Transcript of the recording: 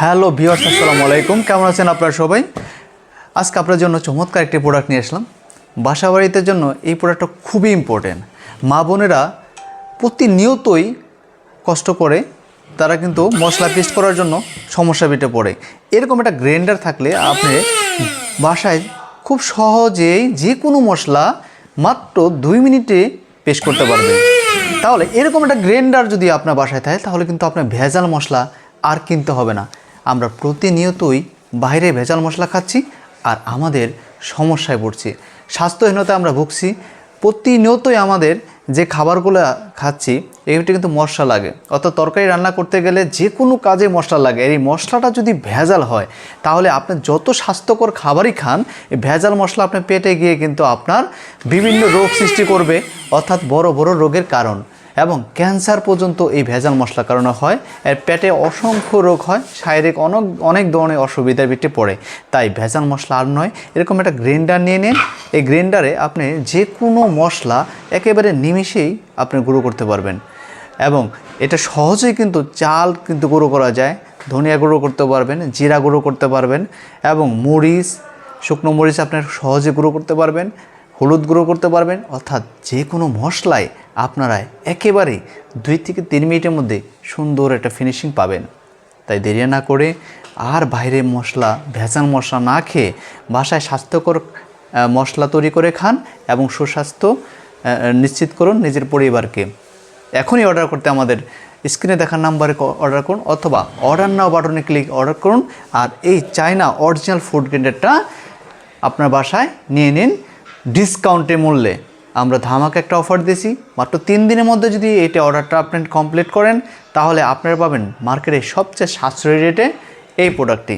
Hello viewers আসসালামু আলাইকুম। কেমন আছেন আপনারা সবাই? আজকে আপনার জন্য চমৎকার একটি প্রোডাক্ট নিয়ে আসলাম। বাসা বাড়িতে জন্য এই প্রোডাক্টটা খুবই ইম্পর্টেন্ট মা বোনেরা প্রতিনিয়তই কষ্ট করে, তারা কিন্তু মশলা পেস্ট করার জন্য সমস্যা পেটে পড়ে। এরকম একটা গ্রাইন্ডার থাকলে আপনি বাসায় খুব সহজেই যে কোনো মশলা মাত্র দুই মিনিটে পেস্ট করতে পারবেন। তাহলে এরকম একটা গ্রাইন্ডার যদি আপনার বাসায় থাকে, তাহলে কিন্তু আপনার ভেজাল মশলা আর কিনতে হবে না। আমরা প্রতিনিয়তই বাইরে ভেজাল মশলা খাচ্ছি আর আমাদের সমস্যায় পড়ছি। স্বাস্থ্যহীনতা আমরা ভুগছি। প্রতিনিয়তই আমাদের যে খাবারগুলো খাচ্ছি এগুলো কিন্তু মশলা লাগে। অর্থাৎ তরকারি রান্না করতে গেলে যে কোনো কাজে মশলা লাগে। এই মশলাটা যদি ভেজাল হয়, তাহলে আপনি যত স্বাস্থ্যকর খাবারই খান, এই ভেজাল মশলা আপনার পেটে গিয়ে কিন্তু আপনার বিভিন্ন রোগ সৃষ্টি করবে। অর্থাৎ বড় বড় রোগের কারণ। এবং ক্যান্সার পর্যন্ত এই ভেজাল মশলার কারণে হয়। এর পেটে অসংখ্য রোগ হয়। শারীরিক অনেক অনেক ধরনের অসুবিধার ভিত্তি পড়ে। তাই ভেজাল মশলা আর নয়, এরকম একটা গ্রাইন্ডার নিয়ে নিন। এই গ্রাইন্ডারে আপনি যে কোনো মশলা একেবারে নিমিষেই আপনি গুঁড়ো করতে পারবেন। এবং এটা সহজেই কিন্তু চাল কিন্তু গুঁড়ো করা যায়, ধনিয়া গুঁড়ো করতে পারবেন, জিরা গুঁড়ো করতে পারবেন এবং মরিচ, শুকনো মরিচ আপনার সহজে গুঁড়ো করতে পারবেন, হলুদ গুঁড়ো করতে পারবেন। অর্থাৎ যে কোনো মশলায় আপনারা একেবারেই দুই থেকে তিন মিনিটের মধ্যে সুন্দর একটা ফিনিশিং পাবেন। তাই দেরি না করে আর বাইরে মশলা, ভেজাল মশলা না খেয়ে বাসায় স্বাস্থ্যকর মশলা তৈরি করে খান এবং সুস্বাস্থ্য নিশ্চিত করুন নিজের পরিবারকে। এখনই অর্ডার করতে আমাদের স্ক্রিনে দেখার নাম্বারে অর্ডার করুন অথবা অর্ডার নাও বাটনে ক্লিক অর্ডার করুন আর এই চায়না অরিজিনাল ফুড গ্রেডেরটা আপনার বাসায় নিয়ে নিন ডিসকাউন্টে মূল্যে। আমরা ধামাকা একটা অফার দিয়েছি। মাত্র তিন দিনের মধ্যে যদি এটা অর্ডারটা আপনি কমপ্লিট করেন, তাহলে আপনারা পাবেন মার্কেটে সবচেয়ে সাশ্রয়ী রেটে এই প্রোডাক্টটি